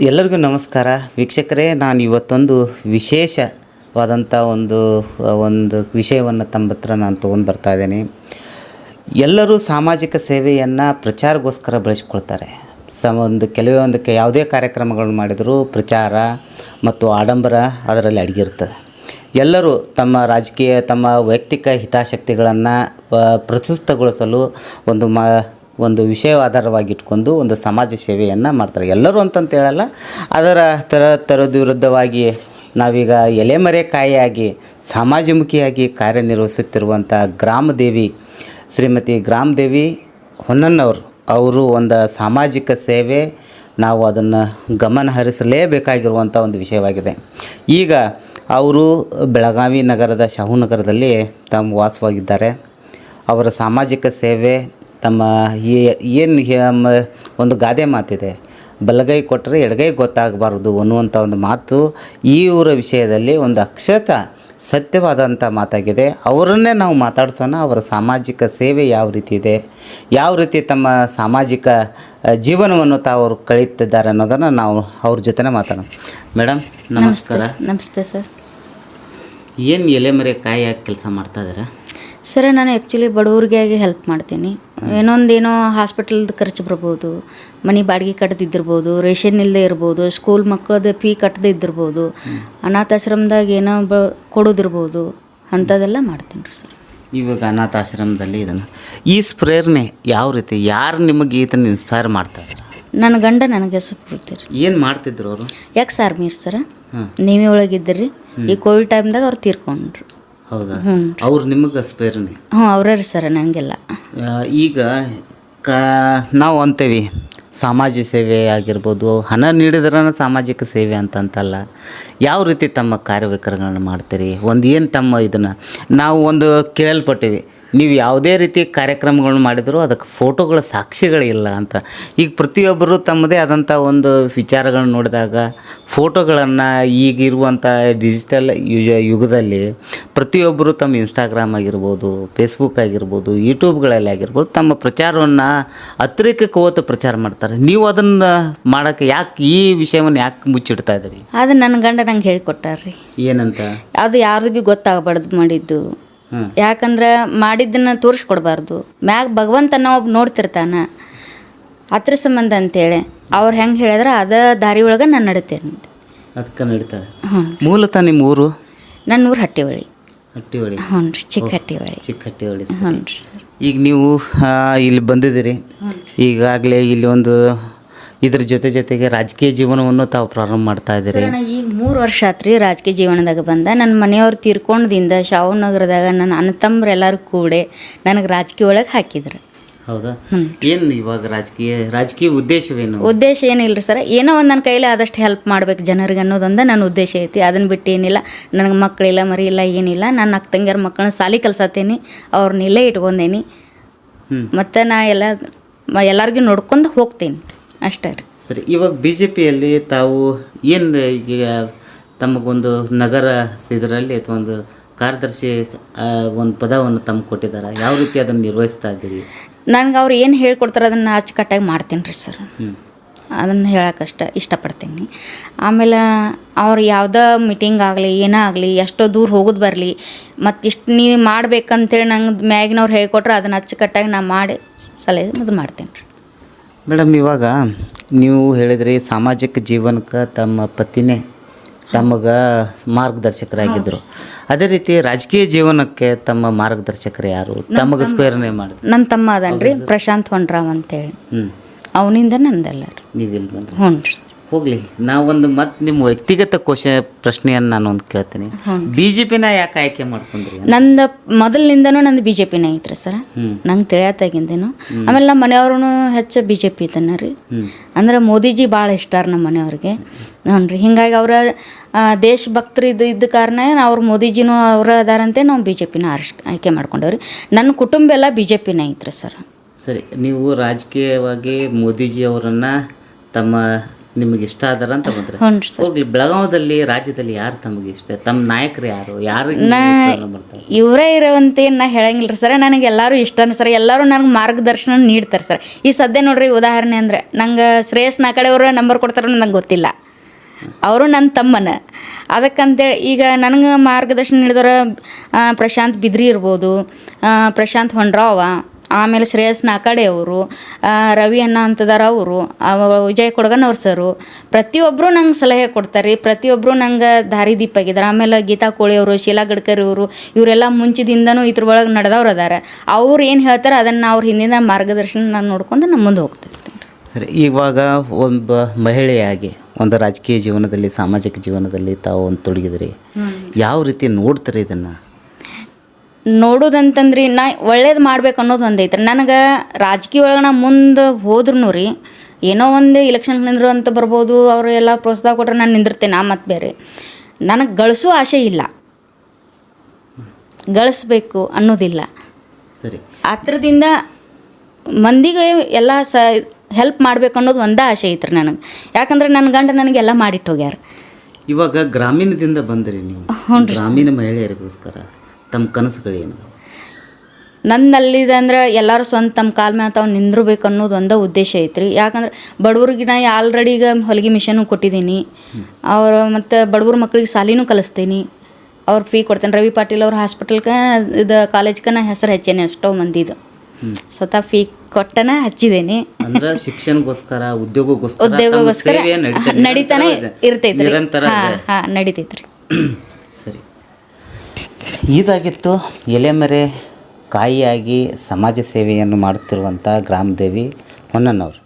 ಎಲ್ಲರಿಗೂ ನಮಸ್ಕಾರ. ವೀಕ್ಷಕರೇ, ನಾನು ಇವತ್ತೊಂದು ವಿಶೇಷವಾದಂಥ ಒಂದು ಒಂದು ವಿಷಯವನ್ನು ತಮ್ಮ ಹತ್ರ ನಾನು ತೊಗೊಂಡು ಬರ್ತಾ ಇದ್ದೀನಿ. ಎಲ್ಲರೂ ಸಾಮಾಜಿಕ ಸೇವೆಯನ್ನು ಪ್ರಚಾರಗೋಸ್ಕರ ಬಳಸ್ಕೊಳ್ತಾರೆ. ಸ ಒಂದು ಕೆಲವೇ ಒಂದು ಕೆ- ಯಾವುದೇ ಕಾರ್ಯಕ್ರಮಗಳನ್ನು ಮಾಡಿದರೂ ಪ್ರಚಾರ ಮತ್ತು ಆಡಂಬರ ಅದರಲ್ಲಿ ಅಡಗಿರ್ತದೆ ಎಲ್ಲರೂ ತಮ್ಮ ರಾಜಕೀಯ, ತಮ್ಮ ವೈಯಕ್ತಿಕ ಹಿತಾಸಕ್ತಿಗಳನ್ನು ಪ್ರಸ್ತುತಗೊಳಿಸಲು ಒಂದು ಮ ಒಂದು ವಿಷಯ ಆಧಾರವಾಗಿಟ್ಕೊಂಡು ಒಂದು ಸಮಾಜ ಸೇವೆಯನ್ನು ಮಾಡ್ತಾರೆ. ಎಲ್ಲರೂ ಅಂತಂತ ಹೇಳಲ್ಲ, ಅದರ ಥರ ತರದ ವಿರುದ್ಧವಾಗಿ ನಾವೀಗ ಎಲೆಮರೆಕಾಯಿಯಾಗಿ, ಸಮಾಜಮುಖಿಯಾಗಿ ಕಾರ್ಯನಿರ್ವಹಿಸುತ್ತಿರುವಂಥ ಗ್ರಾಮದೇವಿ ಶ್ರೀಮತಿ ಗ್ರಾಮದೇವಿ ಹೊನ್ನಣ್ಣವರು, ಅವರು ಒಂದು ಸಾಮಾಜಿಕ ಸೇವೆ, ನಾವು ಅದನ್ನು ಗಮನ ಹರಿಸಲೇಬೇಕಾಗಿರುವಂಥ ಒಂದು ವಿಷಯವಾಗಿದೆ. ಈಗ ಅವರು ಬೆಳಗಾವಿ ನಗರದ ಶಾಹುನಗರದಲ್ಲಿ ತಮ್ಮ ವಾಸವಾಗಿದ್ದಾರೆ. ಅವರ ಸಾಮಾಜಿಕ ಸೇವೆ ತಮ್ಮ ಏನು ಒಂದು ಗಾದೆ ಮಾತಿದೆ. ಬಲಗೈ ಕೊಟ್ಟರೆ ಎಡಗೈ ಗೊತ್ತಾಗಬಾರ್ದು ಅನ್ನುವಂಥ ಒಂದು ಮಾತು ಈ ಊರ ವಿಷಯದಲ್ಲಿ ಒಂದು ಅಕ್ಷತ ಸತ್ಯವಾದಂಥ ಮಾತಾಗಿದೆ. ಅವರನ್ನೇ ನಾವು ಮಾತಾಡ್ಸೋಣ. ಅವರ ಸಾಮಾಜಿಕ ಸೇವೆ ಯಾವ ರೀತಿ ಇದೆ? ಯಾವ ರೀತಿ ತಮ್ಮ ಸಾಮಾಜಿಕ ಜೀವನವನ್ನು ತಾವು ಕಳೀತಿದ್ದಾರೆ ಅನ್ನೋದನ್ನು ನಾವು ಅವ್ರ ಜೊತೆನೇ ಮಾತಾಡೋಣ. ಮೇಡಮ್ ನಮಸ್ಕಾರ. ನಮಸ್ತೆ ಸರ್. ಏನು ಎಲೆಮರೆ ಕಾಯಿ ಹಾಕಿ ಕೆಲಸ ಮಾಡ್ತಾ ಇದ್ದೀರಾ? ಸರ್ ನಾನು ಆ್ಯಕ್ಚುಲಿ ಬಡವ್ರಿಗೆ ಹೆಲ್ಪ್ ಮಾಡ್ತೀನಿ. ಏನೊಂದೇನೋ ಹಾಸ್ಪಿಟಲ್ದು ಖರ್ಚು ಬರ್ಬೋದು ಮನೆ ಬಾಡಿಗೆ ಕಟ್ಟದಿದ್ದಿರ್ಬೋದು ರೇಷನ್ ಇಲ್ಲದೆ ಇರ್ಬೋದು ಸ್ಕೂಲ್ ಮಕ್ಕಳದ್ದು ಫೀ ಕಟ್ಟದೇ ಇದ್ದಿರ್ಬೋದು ಅನಾಥಾಶ್ರಮದಾಗ ಏನೋ ಬ ಕೊಡೋದಿರ್ಬೋದು ಅಂಥದ್ದೆಲ್ಲ ಮಾಡ್ತೀನಿ ರೀ ಸರ್. ಇವಾಗ ಅನಾಥಾಶ್ರಮದಲ್ಲಿ ಇದನ್ನು. ಈ ಸ್ಪ್ರೇರ್ನೆ ಯಾವ ರೀತಿ? ಯಾರು ನಿಮಗೆ ಇದನ್ನು ಇನ್ಸ್ಪೈರ್ ಮಾಡ್ತಾರೆ ನನ್ನ ಗಂಡ ನನಗೆ ಹೆಸರು ಏನು ಮಾಡ್ತಿದ್ರು ಅವರು? ಯಾಕೆ ಸಾರ್ ಮೀರ್ ಸರ್ ನೀವೇ ಒಳಗಿದ್ದಿರಿ. ಈ ಕೋವಿಡ್ ಟೈಮ್ದಾಗ ಅವ್ರು ತೀರ್ಕೊಂಡ್ರು. ಹೌದಾ? ಅವ್ರು ನಿಮಗೆ ಸ್ಪೇರ್ನೆ ಹ್ಞೂ ಅವ್ರ ರೀ ಸರ್ ನನಗೆಲ್ಲ ಈಗ ಕಾ ನಾವು ಅಂತೇವಿ. ಸಮಾಜ ಸೇವೆ ಆಗಿರ್ಬೋದು ಹಣ ನೀಡಿದ್ರೂ ಸಾಮಾಜಿಕ ಸೇವೆ ಅಂತಂತಲ್ಲ ಯಾವ ರೀತಿ ತಮ್ಮ ಕಾರ್ಯವೈಖರಿಗಳನ್ನ ಮಾಡ್ತೀರಿ? ಒಂದು ಏನು ತಮ್ಮ ಇದನ್ನು? ನಾವು ಒಂದು ಕೇಳಲ್ಪಟ್ಟಿವಿ. ನೀವು ಯಾವುದೇ ರೀತಿ ಕಾರ್ಯಕ್ರಮಗಳನ್ನ ಮಾಡಿದರೂ ಅದಕ್ಕೆ ಫೋಟೋಗಳ ಸಾಕ್ಷಿಗಳಿಲ್ಲ ಅಂತ. ಈಗ ಪ್ರತಿಯೊಬ್ಬರು ತಮ್ಮದೇ ಆದಂಥ ಒಂದು ವಿಚಾರಗಳನ್ನ ನೋಡಿದಾಗ ಫೋಟೋಗಳನ್ನು ಈಗಿರುವಂಥ ಡಿಜಿಟಲ್ ಯುಜ ಯುಗದಲ್ಲಿ ಪ್ರತಿಯೊಬ್ಬರು ತಮ್ಮ ಇನ್ಸ್ಟಾಗ್ರಾಮ್ ಆಗಿರ್ಬೋದು ಫೇಸ್ಬುಕ್ ಆಗಿರ್ಬೋದು ಯೂಟ್ಯೂಬ್ಗಳಲ್ಲಿ ಆಗಿರ್ಬೋದು ತಮ್ಮ ಪ್ರಚಾರವನ್ನು ಅತಿರೇಕಕ್ಕೆ ಹೋತು ಪ್ರಚಾರ ಮಾಡ್ತಾರೆ. ನೀವು ಅದನ್ನು ಮಾಡೋಕ್ಕೆ ಯಾಕೆ ಈ ವಿಷಯವನ್ನು ಯಾಕೆ ಮುಚ್ಚಿಡ್ತಾ ಇದ್ದೀರಿ? ಅದು ನನ್ನ ಗಂಡ ನಂಗೆ ಹೇಳಿಕೊಟ್ಟಾರ್ರಿ. ಏನಂತ? ಅದು ಯಾರಿಗೂ ಗೊತ್ತಾಗಬಾರ್ದು ಮಾಡಿದ್ದು. ಯಾಕಂದ್ರೆ ಮಾಡಿದ್ದನ್ನ ತೋರಿಸ್ಕೊಡ್ಬಾರ್ದು. ಮ್ಯಾಗ ಭಗವಂತನ ಒಬ್ಬ ನೋಡ್ತಿರ್ತಾನ. ಹತ್ರ ಸಂಬಂಧ ಅಂತೇಳಿ. ಅವ್ರು ಹೆಂಗೆ ಹೇಳಿದ್ರೆ ಅದ ದಾರಿ ಒಳಗೆ ನಾನು ನಡಿತೇನೆ ಅದಕ್ಕೆ ನಡೀತದೆ. ಹ್ಞೂ ಮೂಲತಃ ನಿಮ್ಮ ಊರು? ನನ್ನ ಊರು ಹಟ್ಟಿವಳಿ. ಹಟ್ಟಿವಳಿ. ಹ್ಞೂ ರೀ ಚಿಕ್ಕ ಹಟ್ಟಿವಳಿ. ಚಿಕ್ಕ ಹಟ್ಟಿವಳಿ ಹ್ಞೂ ರೀ. ಈಗ ನೀವು ಆ, ಇಲ್ಲಿ ಬಂದಿದ್ದೀರಿ. ಈಗಾಗಲೇ ಇಲ್ಲಿ ಒಂದು ಇದ್ರ ಜೊತೆ ಜೊತೆಗೆ ರಾಜಕೀಯ ಜೀವನವನ್ನು ತಾವು ಪ್ರಾರಂಭ ಮಾಡ್ತಾ ಇದ್ದೀರಿ. ಸರ್, ನಾ ಈಗ ಮೂರು ವರ್ಷ ಆತ್ರಿ ರಾಜಕೀಯ ಜೀವನದಾಗ ಬಂದ. ನನ್ನ ಮನೆಯವ್ರು ತೀರ್ಕೊಂಡ್ದಿಂದ ಶಾವನಗರದಾಗ ನನ್ನ ಅಣ್ಣ ತಮ್ಮರೆಲ್ಲರೂ ಕೂಡೆ ನನಗೆ ರಾಜಕೀಯ ಒಳಗೆ ಹಾಕಿದ್ರು. ಹೌದಾ? ಏನು ಇವಾಗ ರಾಜಕೀಯ ರಾಜಕೀಯ ಉದ್ದೇಶವೇನು? ಉದ್ದೇಶ ಏನಿಲ್ಲ ಸರ್? ಏನೋ ಒಂದು ನನ್ನ ಕೈಲಿ ಆದಷ್ಟು ಹೆಲ್ಪ್ ಮಾಡ್ಬೇಕು ಜನರಿಗೆ ಅನ್ನೋದೊಂದು ನನ್ನ ಉದ್ದೇಶ ಐತಿ. ಅದನ್ನು ಬಿಟ್ಟು ಏನಿಲ್ಲ. ನನಗೆ ಮಕ್ಕಳಿಲ್ಲ ಮರಿ ಇಲ್ಲ ಏನಿಲ್ಲ. ನನ್ನ ಅಕ್ಕ ತಂಗಿಯರ ಮಕ್ಕಳನ್ನ ಸಾಲಿ ಕಲ್ಸತ್ತೇನಿ. ಅವ್ರನ್ನ ಇಲ್ಲೇ ಇಟ್ಕೊಂಡೇನಿ. ಹ್ಞೂ ಮತ್ತು ನಾ ಎಲ್ಲ ಮ- ಎಲ್ಲರಿಗೂ ನೋಡ್ಕೊಂಡು ಹೋಗ್ತೀನಿ. ಅಷ್ಟೇ ರೀ. ಸರಿ ಇವಾಗ ಬಿ ಜೆ ಪಿಯಲ್ಲಿ ತಾವು ಏನು ಈಗ ತಮಗೊಂದು ನಗರ ಇದರಲ್ಲಿ ಅಥವಾ ಒಂದು ಕಾರ್ಯದರ್ಶಿ ಆ, ಒಂದು ಪದವನ್ನು ತಮ್ಗೆ ಕೊಟ್ಟಿದ್ದಾರೆ? ಯಾವ ರೀತಿ ಅದನ್ನು ನಿರ್ವಹಿಸ್ತಾ ಇದ್ದೀರಿ? ನನಗೆ ಅವ್ರು ಏನು ಹೇಳ್ಕೊಡ್ತಾರೆ ಅದನ್ನು ಅಚ್ಚುಕಟ್ಟಾಗಿ ಮಾಡ್ತೀನಿ ರೀ ಸರ್. ಹ್ಞೂ ಅದನ್ನು ಹೇಳೋಕ್ಕಷ್ಟ ಇಷ್ಟಪಡ್ತೀನಿ. ಆಮೇಲೆ ಅವ್ರು ಯಾವುದೋ ಮೀಟಿಂಗ್ ಆಗಲಿ ಏನೇ ಆಗಲಿ ಎಷ್ಟೋ ದೂರ ಹೋಗೋದು ಬರಲಿ ಮತ್ತು ಇಷ್ಟು ನೀವು ಮಾಡ್ಬೇಕಂತೇಳಿ ನಂಗೆ ಮ್ಯಾಗಿನವ್ರು ಹೇಳ್ಕೊಟ್ರೆ ಅದನ್ನು ಅಚ್ಚುಕಟ್ಟಾಗಿ ನಾನು ಮಾಡಿ ಸಲಹೆ ಇದು ಮಾಡ್ತೀನಿ ರೀ. ಮೇಡಮ್ ಇವಾಗ ನೀವು ಹೇಳಿದ್ರಿ ಸಾಮಾಜಿಕ ಜೀವನಕ್ಕೆ ತಮ್ಮ ಪತಿನೇ ತಮಗೆ ಮಾರ್ಗದರ್ಶಕರಾಗಿದ್ದರು ಅದೇ ರೀತಿ ರಾಜಕೀಯ ಜೀವನಕ್ಕೆ ತಮ್ಮ ಮಾರ್ಗದರ್ಶಕರು ಯಾರು? ತಮಗೆ ಸ್ಫೇರಣೆ ಮಾಡಿ ನನ್ನ ತಮ್ಮ ಅದನ್ರಿ ಪ್ರಶಾಂತ್ ಹೊಂಡ್ರಾವ್ ಅಂತೇಳಿ. ಹ್ಞೂ ಅವನಿಂದ ನಂದೆಲ್ಲರು. ನೀವು ಇಲ್ಲಿ ಬಂದ್ರಿ ಹ್ಞೂ ರೀ ಹೋಗಲಿ ನಾವೊಂದು ಮತ್ತೆ ನಿಮ್ಮ ವ್ಯಕ್ತಿಗತ ಕೋಶ ಪ್ರಶ್ನೆಯನ್ನು ನಾನು ಒಂದು ಕೇಳ್ತೀನಿ ಬಿ ಜೆ ಪಿನ ಯಾಕೆ ಆಯ್ಕೆ ಮಾಡ್ಕೊಂಡ್ರಿ? ನಂದು ಮೊದಲಿನಿಂದನೂ ನಂದು ಬಿ ಜೆ ಪಿನೇ ಐತ್ರಿ ಸರ. ನಂಗೆ ತಿಳಿಯತ್ತಾಗಿಂದೇನು ಆಮೇಲೆ ನಮ್ಮ ಮನೆಯವ್ರೂ ಹೆಚ್ಚು ಬಿ ಜೆ ಪಿ ಇದನ್ನ ರೀ. ಅಂದ್ರೆ ಮೋದಿಜಿ ಭಾಳ ಇಷ್ಟ ರೀ ನಮ್ಮ ಮನೆಯವ್ರಿಗೆ. ಹ್ಞೂ ರೀ ಹಿಂಗಾಗಿ ಅವರ ದೇಶಭಕ್ತರು ಇದು ಇದ್ದ ಕಾರಣ ಅವ್ರು ಮೋದಿಜಿನೂ ಅವ್ರ ಅದಾರಂತೆ ನಾವು ಬಿ ಜೆ ಪಿನ ಅರಿಷ್ಟ ಆಯ್ಕೆ ಮಾಡ್ಕೊಂಡೇವ್ರಿ. ನನ್ನ ಕುಟುಂಬ ಎಲ್ಲ ಬಿ ಜೆ ಪಿನ ಐತ್ರಿ ಸರ್. ಸರಿ ನೀವು ರಾಜಕೀಯವಾಗಿ ಮೋದಿಜಿ ಅವರನ್ನು ತಮ್ಮ ನಿಮಗೆ ಇಷ್ಟ ಆದಾರ ಅಂತ ಬಂದ್ರೆ. ಸರ್. ಹೋಗ್ಲಿ ಬೆಳಗಾವದಲ್ಲಿ ರಾಜ್ಯದಲ್ಲಿ ಯಾರು ತಮಗೆ ಇಷ್ಟ? ತಮ್ಮ ನಾಯಕರು ಯಾರು? ಯಾರು ನಾ ಇವರೇ ಇರೋವಂತೇನು ನಾ ಹೇಳಂಗಿಲ್ಲ ಸರ್. ನನಗೆ ಎಲ್ಲರೂ ಇಷ್ಟನ ಸರ್. ಎಲ್ಲರೂ ನನಗೆ ಮಾರ್ಗದರ್ಶನ ನೀಡ್ತಾರೆ ಸರ್. ಈ ಸದ್ಯ ನೋಡ್ರಿ ಉದಾಹರಣೆ ಅಂದ್ರೆ ನಂಗೆ ಶ್ರೇಯಸ್ ನಾ ಕಡೆಯವರು ನಂಬರ್ ಕೊಡ್ತಾರ ನನಗೆ ಗೊತ್ತಿಲ್ಲ. ಅವರು ನನ್ನ ತಮ್ಮನ. ಅದಕ್ಕಂತೇಳಿ ಈಗ ನನಗೆ ಮಾರ್ಗದರ್ಶನ ನೀಡಿದ್ರೆ ಪ್ರಶಾಂತ್ ಬಿದ್ರಿ ಇರ್ಬೋದು ಆ, ಪ್ರಶಾಂತ್ ಹೊಂಡ್ರಾವ. ಆಮೇಲೆ ಶ್ರೇಯಸ್ ನಾಕಾಡೆ ಅವರು ರವಿ ಅಣ್ಣ ಅಂತದಾರ ಅವರು ವಿಜಯ್ ಕೊಡಗನ್ ಅವ್ರು ಸರು ಪ್ರತಿಯೊಬ್ಬರು ನಂಗೆ ಸಲಹೆ ಕೊಡ್ತಾರೆ. ಪ್ರತಿಯೊಬ್ಬರು ನಂಗೆ ದಾರಿ ದೀಪ ಆಗಿದ್ದಾರೆ. ಆಮೇಲೆ ಗೀತಾ ಕೋಳಿ ಅವರು ಶೀಲಾ ಗಡ್ಕರಿ ಅವರು ಇವರೆಲ್ಲ ಮುಂಚಿದಿಂದನೂ ಇದ್ರ ಒಳಗೆ ನಡೆದವ್ರು ಅದಾರ. ಅವ್ರು ಏನು ಹೇಳ್ತಾರೆ ಅದನ್ನು ಅವ್ರ ಹಿಂದಿನ ಮಾರ್ಗದರ್ಶನ ನಾನು ನೋಡ್ಕೊಂಡು ನಮ್ಮ ಮುಂದೆ ಹೋಗ್ತಿರ್ತೀನಿ ಸರಿ ಇವಾಗ ಒಬ್ಬ ಮಹಿಳೆಯಾಗಿ ಒಂದು ರಾಜಕೀಯ ಜೀವನದಲ್ಲಿ ಸಾಮಾಜಿಕ ಜೀವನದಲ್ಲಿ ತಾವು ಒಂದು ತೊಡಗಿದ್ರಿ. ಯಾವ ರೀತಿ ನೋಡ್ತಾರೆ ಇದನ್ನು? ನೋಡೋದಂತಂದ್ರಿ ನಾ ಒಳ್ಳೇದು ಮಾಡ್ಬೇಕು ಅನ್ನೋದು ಒಂದೈತ್ರ. ಐತ್ರಿ ನನಗೆ ರಾಜಕೀಯ ಒಳಗೆ ನಾ ಮುಂದೆ ಹೋದ್ರೂ ರೀ ಏನೋ ಒಂದು ಇಲೆಕ್ಷನ್ ನಿಂದ್ರು ಅಂತ ಬರ್ಬೋದು ಅವರು ಎಲ್ಲ ಪ್ರೋತ್ಸಾಹ ಕೊಟ್ರೆ ನಾನು ನಿಂದಿರ್ತೇನೆ ನಾ ಮತ್ತು ಬೇರೆ. ನನಗೆ ಗಳಿಸೋ ಆಸೆ ಇಲ್ಲ. ಗಳಿಸ್ಬೇಕು ಅನ್ನೋದಿಲ್ಲ. ಸರಿ. ಆ ಥರದಿಂದ ಮಂದಿಗೆ ಎಲ್ಲ ಸ ಹೆಲ್ಪ್ ಮಾಡ್ಬೇಕು ಅನ್ನೋದು ಒಂದೇ ಆಸೆ ಐತ್ರಿ ನನಗೆ. ಯಾಕಂದ್ರೆ ನನ್ನ ಗಂಡ ನನಗೆಲ್ಲ ಮಾಡಿಟ್ಟು ಹೋಗ್ಯಾರ. ಇವಾಗ ಗ್ರಾಮೀಣದಿಂದ ಬಂದ್ರಿ ನೀವು. ಗ್ರಾಮೀಣ ಮಹಿಳೆಯರಿಗೋಸ್ಕರ. ತಮ್ಮ ಕನಸುಗಳೇನು? ನನ್ನಲ್ಲಿದೆ ಅಂದ್ರೆ ಎಲ್ಲರೂ ಸ್ವಂತ ತಮ್ಮ ಕಾಲ್ ಮೇಲೆ ತಾವು ನಿಂದಿರ್ಬೇಕು ಅನ್ನೋದು ಒಂದೇ ಉದ್ದೇಶ ಐತ್ರಿ. ಯಾಕಂದ್ರೆ ಬಡವ್ರಿಗೆ ನಾ ಆಲ್ರೆಡಿ ಈಗ ಹೊಲಿಗೆ ಮಿಷನು ಕೊಟ್ಟಿದ್ದೀನಿ. ಅವ್ರು ಮತ್ತು ಬಡವ್ರ ಮಕ್ಳಿಗೆ ಸಾಲಿನೂ ಕಲಿಸ್ತೀನಿ. ಅವ್ರು ಫೀ ಕೊಡ್ತೇನೆ. ರವಿ ಪಾಟೀಲ್ ಅವ್ರ ಹಾಸ್ಪಿಟಲ್ಗೆ ಇದು ಕಾಲೇಜ್ಗೆ ನಾ ಹೆಸರು ಹಚ್ಚೇನೆ ಎಷ್ಟೋ ಮಂದಿದು ಸ್ವತಃ ಫೀ ಕೊಟ್ಟನ ಹಚ್ಚಿದ್ದೀನಿ ಅಂದ್ರೆ ಶಿಕ್ಷಣಗೋಸ್ಕರ ಉದ್ಯೋಗಕ್ಕೋಸ್ಕರ ಉದ್ಯೋಗಕ್ಕೋಸ್ಕರ ನಡೀತಾನೆ ಇರ್ತೈತ್ರಿ. ನಿರಂತರ ಹಾಂ ಹಾಂ ನಡೀತೈತ್ರಿ. ಇದಾಗಿತ್ತು ಎಲೆಮರೆ ಕಾಯಿಯಾಗಿ ಸಮಾಜ ಸೇವೆಯನ್ನು ಮಾಡುತ್ತಿರುವಂಥ ಗ್ರಾಮದೇವಿ ಹೊನ್ನನವರು.